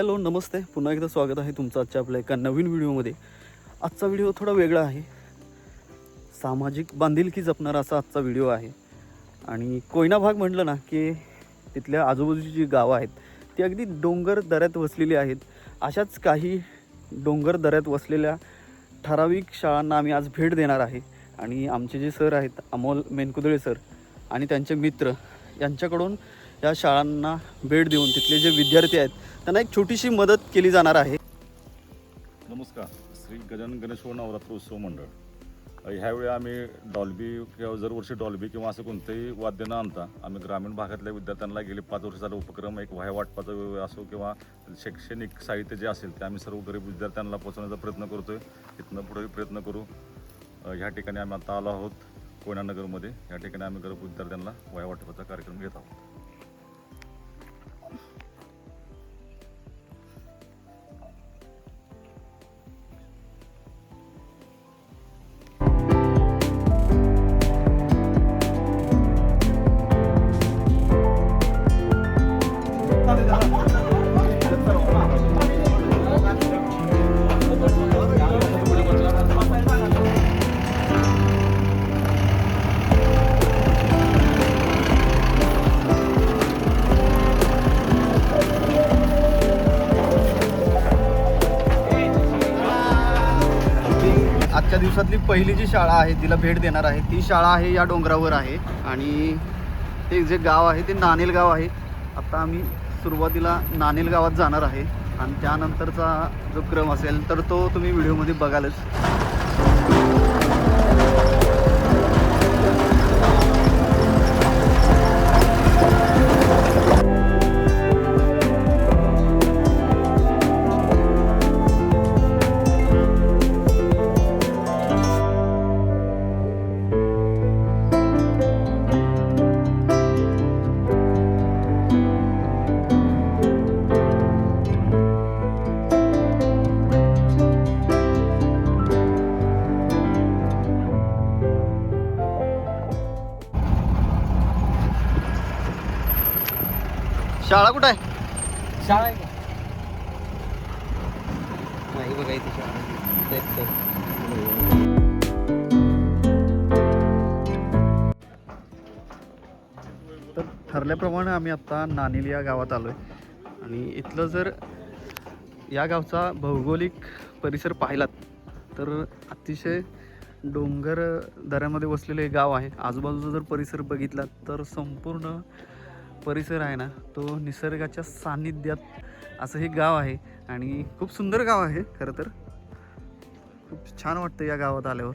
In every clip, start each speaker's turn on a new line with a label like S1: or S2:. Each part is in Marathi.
S1: हॅलो नमस्ते. पुन्हा एकदा स्वागत आहे तुमचं आजच्या आपल्या एका नवीन व्हिडिओमध्ये. आजचा व्हिडिओ थोडा वेगळा आहे. सामाजिक बांधिलकी जपणारा असा आजचा व्हिडिओ आहे. आणि कोयना भाग म्हटलं ना की तिथल्या आजूबाजूची जी गावं आहेत ती अगदी डोंगर दऱ्यात वसलेली आहेत. अशाच काही डोंगर दऱ्यात वसलेल्या ठराविक शाळांना आम्ही आज भेट देणार आहे. आणि आमचे जे सर आहेत अमोल मेनकुदळे सर आणि त्यांचे मित्र यांच्याकडून या शाळांना भेट देऊन तिथले जे विद्यार्थी आहेत त्यांना एक छोटीशी मदत केली जाणार आहे.
S2: नमस्कार. श्री गजानन गणेश्वर नवरात्र उत्सव मंडळ. ह्यावेळी आम्ही डॉल्बी किंवा दरवर्षी डॉल्बी किंवा असं कोणतंही वाद्य न आणता आम्ही ग्रामीण भागातल्या विद्यार्थ्यांना गेले पाच वर्ष झाले उपक्रम एक वाह्य वाटपाचा असो किंवा शैक्षणिक साहित्य जे असेल ते आम्ही सर्व गरीब विद्यार्थ्यांना पोहोचवण्याचा प्रयत्न करतोय. तिथनं पुढेही प्रयत्न करू. ह्या ठिकाणी आम्ही आता आलो आहोत कोयनानगरमध्ये या ठिकाणी आम्ही गरीब विद्यार्थ्यांना वाह्य वाटपाचा कार्यक्रम घेत आहोत.
S1: पहिली जी शाळा आहे तिला भेट देणार आहे ती शाळा आहे या डोंगरावर आहे. आणि ते जे गाव आहे ते नानेल गाव आहे. आता आम्ही सुरुवातीला नानेल गावात जाणार आहे. आणि त्यानंतरचा जो क्रम असेल तर तो तुम्ही व्हिडिओमध्ये बघालच. शाळा कुठं आहे?
S3: शाळा आहे का?
S1: नाही बघा इथे शाळा तेच तर. तर ठरल्याप्रमाणे आम्ही आत्ता नानिल या गावात आलो आहे आणि इथलं जर या गावचा भौगोलिक परिसर पाहिलात तर अतिशय डोंगर दऱ्यामध्ये वसलेलं हे गाव आहे. आजूबाजूचा जर परिसर बघितला तर संपूर्ण परिसर आहे ना तो निसर्गाच्या सान्निध्यात असं हे गाव आहे आणि खूप सुंदर गाव आहे खरं तर. खूप छान वाटतं या गावात आल्यावर.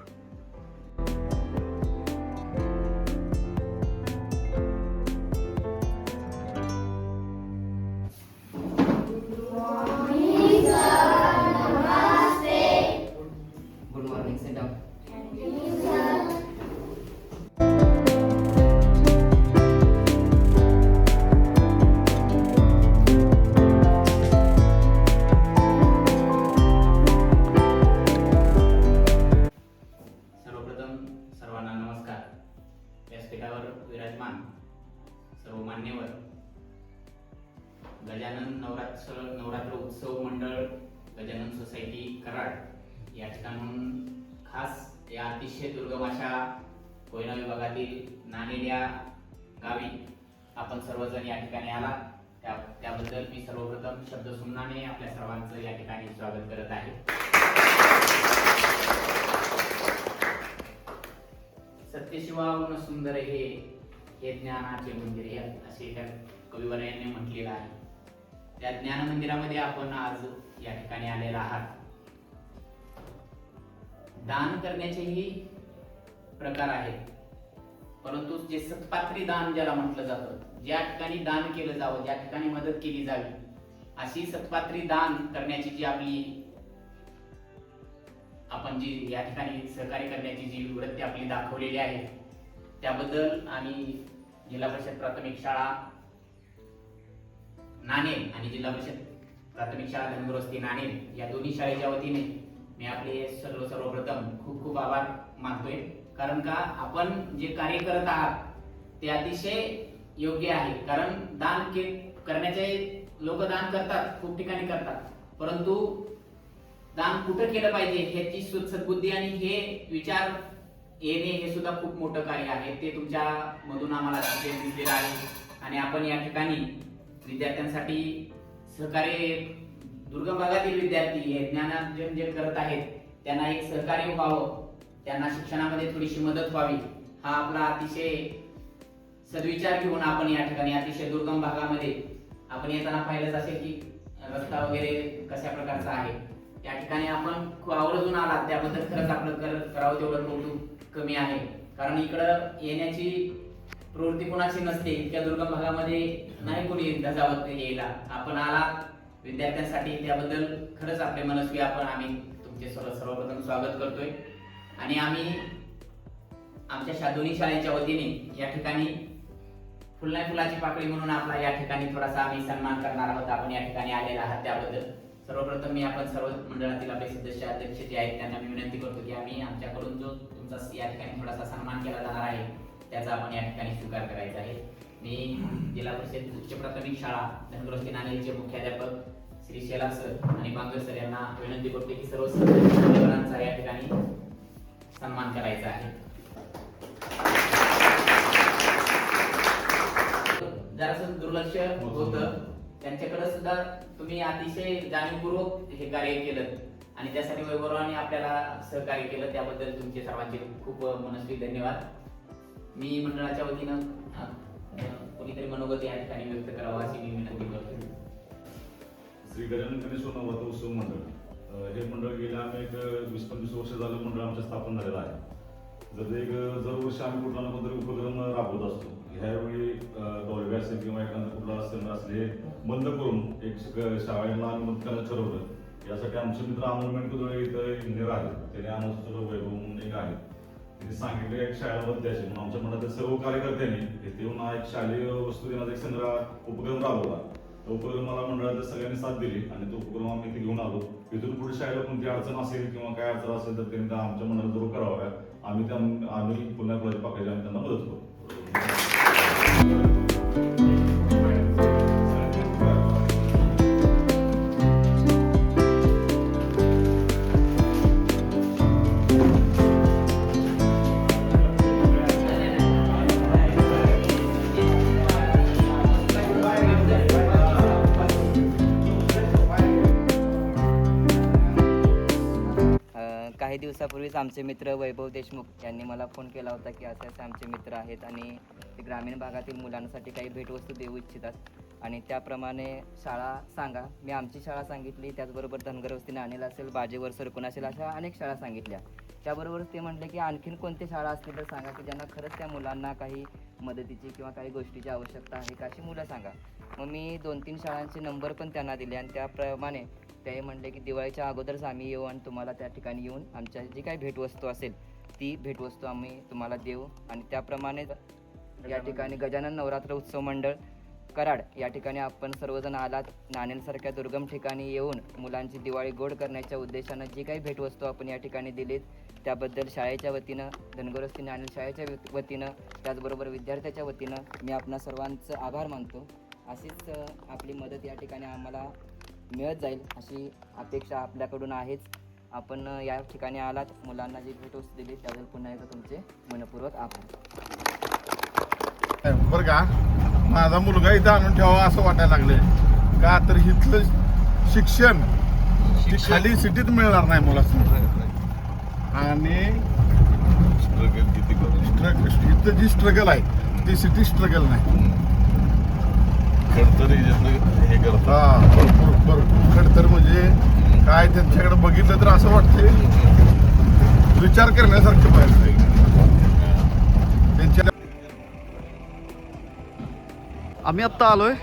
S3: अतिशय दुर्गम अशा कोयना विभागातील नाणेल या गावी आपण सर्वजण या ठिकाणी आला त्या त्याबद्दल मी सर्वप्रथम शब्द सुमनाने आपल्या सर्वांचं या ठिकाणी स्वागत करत आहे. सत्यशिवाहून सुंदर हे हे ज्ञानाचे मंदिर हे असे त्या कविवर्यांनी म्हटलेलं आहे. त्या ज्ञान मंदिरामध्ये आपण आज या ठिकाणी आलेला आहात. दान करण्याचेही प्रकार आहेत. परंतु जे सत्पात्री दान ज्याला म्हटलं जातं ज्या ठिकाणी दान केलं जावं ज्या ठिकाणी मदत केली जावी अशी सत्पात्री दान करण्याची जी आपली आपण जी या ठिकाणी सहकार्य करण्याची जी वृत्ती आपली दाखवलेली आहे त्याबद्दल आम्ही जिल्हा परिषद प्राथमिक शाळा नाणे आणि जिल्हा परिषद प्राथमिक शाळा धनगरवस्ती नाणे या दोन्ही शाळेच्या वतीने मी आपले सर्व सर्वप्रथम खूप खूप आभार मानतोय. कारण का आपण जे कार्य करत आहात ते अतिशय योग्य आहे. कारण दान के करण्याचे लोक दान करतात खूप ठिकाणी करतात. परंतु दान कुठं केलं पाहिजे ह्याची सद्बुद्धी आणि हे विचार येणे हे सुद्धा खूप मोठं कार्य आहे. ते तुमच्या मधून आम्हाला दिलेलं आहे. आणि आपण या ठिकाणी विद्यार्थ्यांसाठी सहकार्य दुर्गम भागातील विद्यार्थी हे ज्ञानार्जन जे करत आहेत त्यांना एक सहकार्य व्हावं त्यांना शिक्षणामध्ये थोडीशी मदत व्हावी हा आपला अतिशय सद्विचार घेऊन आपण या ठिकाणी अतिशय दुर्गम भागामध्ये आपण येताना पाहिलंच असेल की रस्ता वगैरे कशा प्रकारचा आहे. या ठिकाणी आपण खूप आवर्जून आलात त्याबद्दल खरंच आपलं कर करावं तेवढं कौतुक कमी आहे. कारण इकडं येण्याची प्रवृत्ती कोणाची नसते इतक्या दुर्गम भागामध्ये नाही कोणी धजावत यायला. आपण आलात विद्यार्थ्यांसाठी त्याबद्दल खरंच आपले मनस्वी आपण आम्ही तुमचे सर्व सर्वप्रथम स्वागत करतोय. आणि आम्ही आमच्या शा दोन्ही शाळेच्या वतीने या ठिकाणी फुलना फुलाची पाकळी म्हणून आपला या ठिकाणी थोडासा आम्ही सन्मान करणार आहोत. आपण या ठिकाणी आलेला आहात त्याबद्दल. सर्वप्रथम मी आपण सर्व मंडळातील आपले सदस्य अध्यक्ष जे आहेत त्यांना मी विनंती करतो की आम्ही आमच्याकडून जो तुमचा या ठिकाणी थोडासा सन्मान केला जाणार आहे त्याचा आपण या ठिकाणी स्वीकार करायचा आहे. मी जिल्हा परिषद उच्च प्राथमिक शाळा धनग्रस्ती नाणेचे मुख्याध्यापक श्री शेला सर आणि बांगर सर यांना विनंती करतो की सर्व सदस्यांचा या ठिकाणी सन्मान करायचा आहे. जरासं दुर्लक्ष होत. त्यांच्याकडे सुद्धा तुम्ही अतिशय जाणीवपूर्वक हे कार्य केलं आणि त्यासाठी वैभवाने आपल्याला सहकार्य केलं. त्याबद्दल तुमचे सर्वांचे खूप मनस्वी धन्यवाद. मी मंडळाच्या वतीनं कोणीतरी मनोगत या ठिकाणी व्यक्त करावं अशी मी विनंती करतो
S2: श्री गजानन गणेश्वर नवरात्र उत्सव मंडळ. हे मंडळ गेल्या आम्ही एक वीस पंचवीस वर्ष झालं मंडळ आमच्या स्थापन झालेलं आहे. जर एक दरवर्षी आम्ही कुठला ना कुठला उपक्रम राबवत असतो. ह्यावेळी डॉल्बी असेल किंवा एखादा कुठला सेमिनार असले हे बंद करून एक शाळेला आम्ही बंद करायला ठरवलं. यासाठी आमचे मित्र अमोल मेंढकुदळे इथं इंजिनियर आहेत. त्याने आम्हाला वैभव म्हणून एक आहे. त्यांनी सांगितलं एक शाळेला बंद द्यायची. म्हणून आमच्या मंडळातील सर्व कार्यकर्त्यांनी येथे येऊन एक शालेय वस्तू देण्याचा एक संग्रह उपक्रम राबवला. तो उपक्रम मला मंडळाच्या सगळ्यांनी साथ दिली आणि तो उपक्रम आम्ही इथे घेऊन आलो. इथून पुढे शाळेला कोणती अडचण असेल किंवा काय अडचण असेल तर त्यांनी त्या आमच्या मंडळात जरूर कराव्या आम्ही त्या आम्ही पुन्हा फुलाची आम्ही त्यांना मदत करू.
S4: दिवसापूर्वीच आमचे मित्र वैभव देशमुख यांनी मला फोन केला होता की असे असे आमचे मित्र आहेत आणि ते ग्रामीण भागातील मुलांसाठी काही भेटवस्तू देऊ इच्छितात. आणि त्याप्रमाणे शाळा सांगा. मी आमची शाळा सांगितली त्याचबरोबर धनगर वस्ती असेल बाजेवर सरकून असेल अशा अनेक शाळा सांगितल्या. त्याबरोबर ते म्हटले की आणखीन कोणती शाळा असतील तर सांगा की ज्यांना खरंच त्या मुलांना काही मदतीची किंवा काही गोष्टीची आवश्यकता आहे का अशी मुलं सांगा. मग मी दोन तीन शाळांचे नंबर पण त्यांना दिले आणि त्याप्रमाणे ते म्हणले की दिवाळीच्या अगोदरच आम्ही येऊ आणि तुम्हाला त्या ठिकाणी येऊन आमच्या जी काही भेटवस्तू असेल ती भेटवस्तू आम्ही तुम्हाला देऊ. आणि त्याप्रमाणे या ठिकाणी गजानन नवरात्र उत्सव मंडळ कराड या ठिकाणी आपण सर्वजण आलात. नाणेलसारख्या दुर्गम ठिकाणी येऊन मुलांची दिवाळी गोड करण्याच्या उद्देशानं जी काही भेटवस्तू आपण या ठिकाणी दिलीत त्याबद्दल शाळेच्या वतीनं धनगरस्ती नाणेल शाळेच्या वतीनं त्याचबरोबर विद्यार्थ्याच्या वतीनं मी आपणा सर्वांचं आभार मानतो. अशीच आपली मदत या ठिकाणी आम्हाला मिळत जाईल अशी अपेक्षा आपल्याकडून आहेच. आपण या ठिकाणी आलात. मुलांना जी भेटवस्तू दिली त्याबद्दल पुन्हा एकदा तुमचे मनपूर्वक आभार.
S5: बरं का? माझा मुलगा इथं आणून ठेवावा असं वाटायला लागले का तर इथलं शिक्षण ती खाली सिटीत मिळणार नाही मला आणि स्ट्रग- इथं जी स्ट्रगल आहे ती सिटी स्ट्रगल नाही.
S2: हे करतो
S5: हा भरपूर. भरपूर खडतर म्हणजे काय त्यांच्याकडे बघितलं तर असं वाटते विचार करण्यासारखं पाहिजे. त्यांच्या
S1: आम्ही आत्ता आलोय.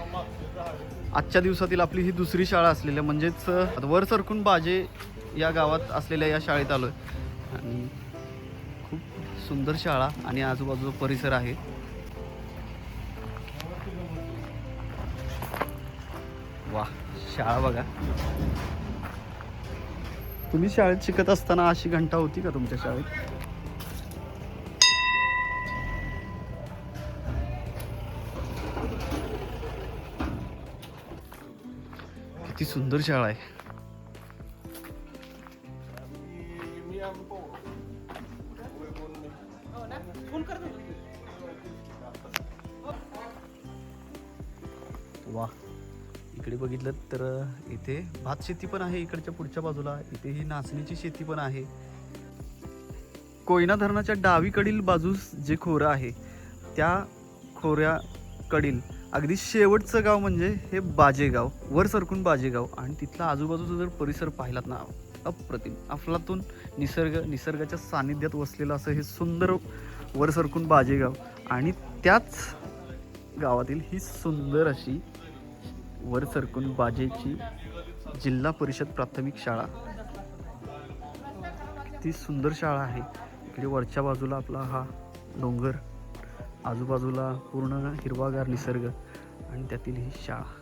S1: आजच्या दिवसातील आपली ही दुसरी शाळा असलेल्या म्हणजेच वर सरकून बाजे या गावात असलेल्या या शाळेत आलोय. आणि खूप सुंदर शाळा आणि आजूबाजूचा परिसर आहे. वा शाळा बघा. तुम्ही शाळेत शिकत असताना अशी घंटा होती का तुमच्या शाळेत? किती सुंदर शाळा आहे. तर इथे भात शेती पण आहे इकडच्या पुढच्या बाजूला. इथे ही नाचणीची शेती पण आहे. कोयना धरणाच्या डावीकडील बाजूस जे खोरं आहे त्या खोऱ्याकडील अगदी शेवटचं गाव म्हणजे हे बाजेगाव वर सरकून बाजेगाव आणि तिथला आजूबाजूचा जर परिसर पाहिलात ना अप्रतिम. अफलातून निसर्ग निसर्गाच्या सानिध्यात वसलेलं असं हे सुंदर वर सरकून बाजेगाव आणि त्याच गावातील ही सुंदर अशी वर सरकून बाजेची जिल्हा परिषद प्राथमिक शाळा. ती सुंदर शाळा आहे. इकडे वरच्या बाजूला आपला हा डोंगर आजूबाजूला पूर्ण हिरवागार निसर्ग आणि त्यातील ही शाळा.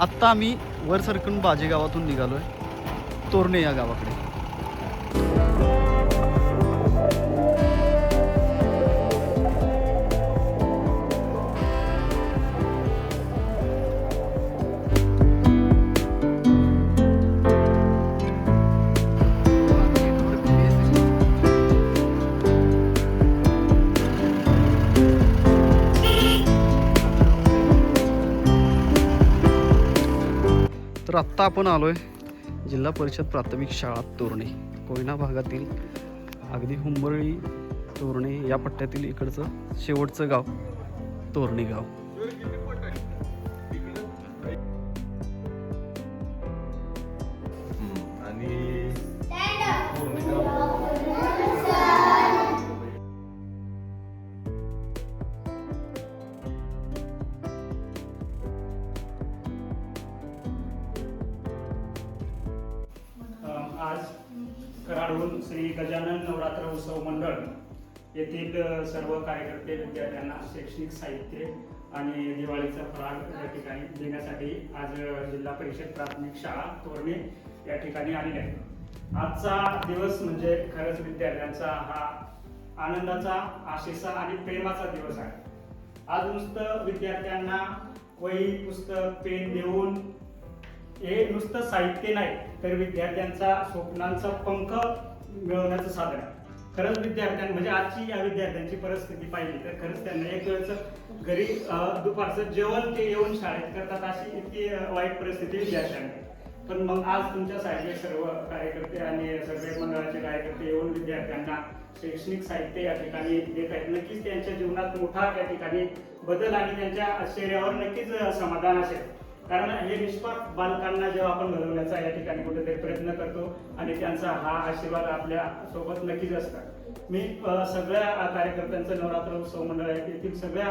S1: आत्ता आम्ही वर सरकून बाजे गावातून आहे तोरणे या गावाकडे. तर आत्ता आपण आलोय जिल्हा परिषद प्राथमिक शाळा तोरणे कोयना भागातील अगदी हुंबरळी तोरणे या पट्ट्यातील इकडचं शेवटचं गाव तोरणे गाव.
S6: कराडहून श्री गजानन नवरात्र उत्सव मंडळ येथील सर्व कार्यकर्ते विद्यार्थ्यांना शैक्षणिक साहित्य आणि दिवाळीचा फराळ या ठिकाणी देण्यासाठी आज जिल्हा परिषद प्राथमिक शाळा तोरणे या ठिकाणी आलेले आहेत आजचा दिवस म्हणजे खरंच विद्यार्थ्यांचा हा आनंदाचा आशेचा आणि प्रेमाचा दिवस आहे. आज नुसतं विद्यार्थ्यांना वही पुस्तक पेन देऊन हे नुसतं साहित्य नाही तर विद्यार्थ्यांचा स्वप्नांचा पंख मिळवण्याचं साधन आहे. खरंच विद्यार्थ्यां म्हणजे आजची या विद्यार्थ्यांची परिस्थिती पाहिली तर खरंच त्यांना एक वेळचं घरी दुपारचं जेवण ते येऊन शाळेत करतात अशी इतकी वाईट परिस्थिती विद्यार्थ्यांची पण मग आज तुमच्या सारखे सर्व कार्यकर्ते आणि सगळे मंडळाचे कार्यकर्ते येऊन विद्यार्थ्यांना शैक्षणिक साहित्य या ठिकाणी देत आहेत. नक्कीच त्यांच्या जीवनात मोठा या ठिकाणी बदल आणि त्यांच्या शरीरावर नक्कीच समाधान असेल. कारण हे निष्पाप बालकांना जेव्हा आपण घडवण्याचा या ठिकाणी कुठेतरी प्रयत्न करतो आणि त्यांचा हा आशीर्वाद आपल्यासोबत नक्कीच असतात. मी सगळ्या कार्यकर्त्यांचं नवरात्र उत्सव मंडळ आहे येथील सगळ्या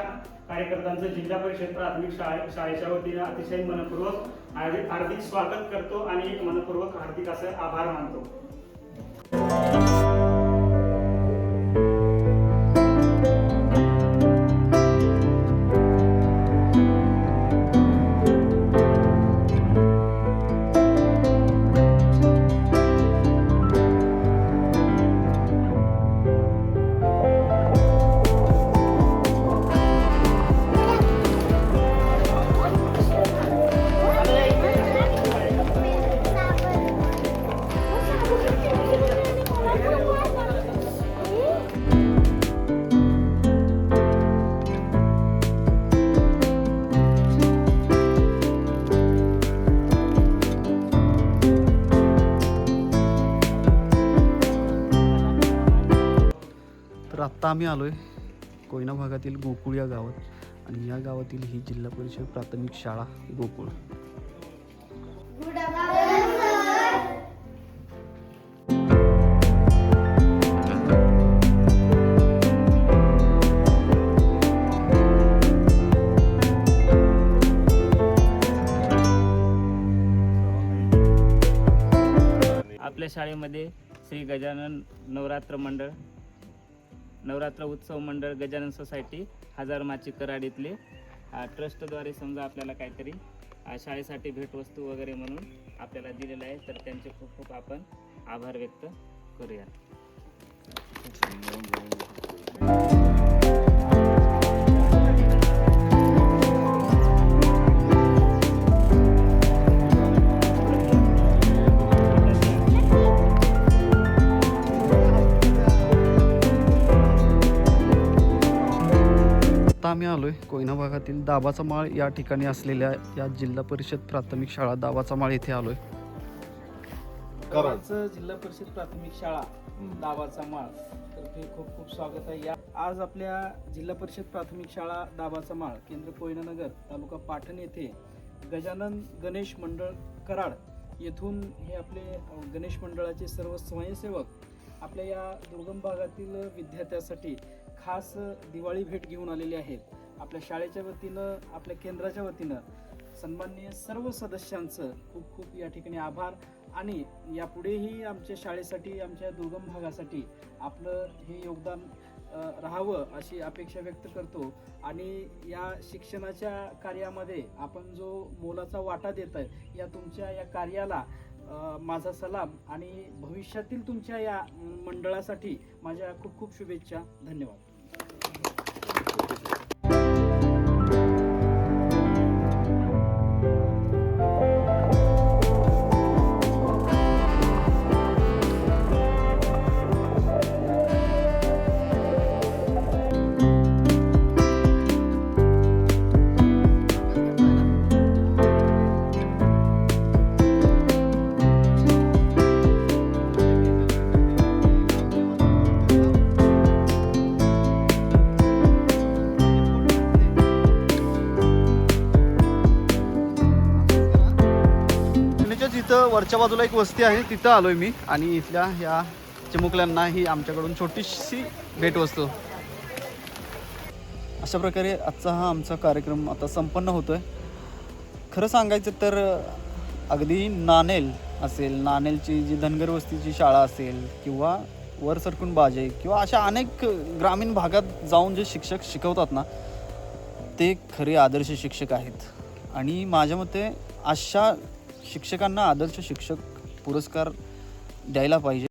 S6: कार्यकर्त्यांचं जिल्हा परिषद प्राथमिक शाळे शाळेच्या वतीने अतिशय मनपूर्वक हार्दिक हार्दिक स्वागत करतो आणि मनपूर्वक हार्दिक असं आभार मानतो.
S1: आता आम्ही आलो आहे कोयना भागातील गोकुळ या गावात आणि या गावातील ही जिल्हा परिषद प्राथमिक शाळा गोकुळ.
S7: आपल्या शाळेमध्ये श्री गजानन नवरात्र मंडळ नवरात्र उत्सव मंडळ गजानन सोसायटी हजार माची कराडीतले ट्रस्टद्वारे समजा आपल्याला काहीतरी शाळेसाठी भेटवस्तू वगैरे म्हणून आपल्याला दिलेलं आहे तर त्यांचे खूप खूप आपण आभार व्यक्त करूया.
S1: आलो आहे कोयना भागातील दाबाचा माळ या ठिकाणी असलेल्या या जिल्हा परिषद प्राथमिक शाळा दाबाचा माळ येथे आलो आहे
S8: जिल्हा परिषद प्राथमिक शाळा दाबाचा माळ. तर्फे खूप खूप स्वागत आहे. या आज आपल्या जिल्हा परिषद प्राथमिक शाळा दाबाचा माळ केंद्र कोयनानगर तालुका पाटण येथे गजानन गणेश मंडळ कराड येथून हे आपले गणेश मंडळाचे सर्व स्वयंसेवक आपल्या या दुर्गम भागातील विद्यार्थ्यासाठी खास दिवाळी भेट घेऊन आलेले आहेत. आपल्या शाळेच्या वतीनं आपल्या केंद्राच्या वतीनं सन्माननीय सर्व सदस्यांचं खूप खूप या ठिकाणी आभार. आणि यापुढेही आमच्या शाळेसाठी आमच्या दुर्गम भागासाठी आपलं हे योगदान राहावं अशी अपेक्षा व्यक्त करतो. आणि या शिक्षणाच्या कार्यामध्ये आपण जो मोलाचा वाटा देत आहे या तुमच्या या कार्याला माझा सलाम आणि भविष्यातील तुमच्या या मंडळासाठी माझ्या खूप खूप शुभेच्छा. धन्यवाद.
S1: तिथं जिथं वरच्या बाजूला एक वस्ती आहे तिथं आलोय मी. आणि इथल्या ह्या चिमुकल्यांना ही आमच्याकडून छोटीशी भेटवस्तू. अशा प्रकारे आजचा हा आमचा कार्यक्रम आता संपन्न होतोय. खरं सांगायचं तर अगदी नानेल असेल नानेलची जी धनगर वस्तीची शाळा असेल किंवा वर सरकून बाजे किंवा अशा अनेक ग्रामीण भागात जाऊन जे शिक्षक शिकवतात ना ते खरे आदर्श शिक्षक आहेत. आणि माझ्या मते अशा शिक्षकांना आदर्श शिक्षक पुरस्कार द्यायला पाहिजे.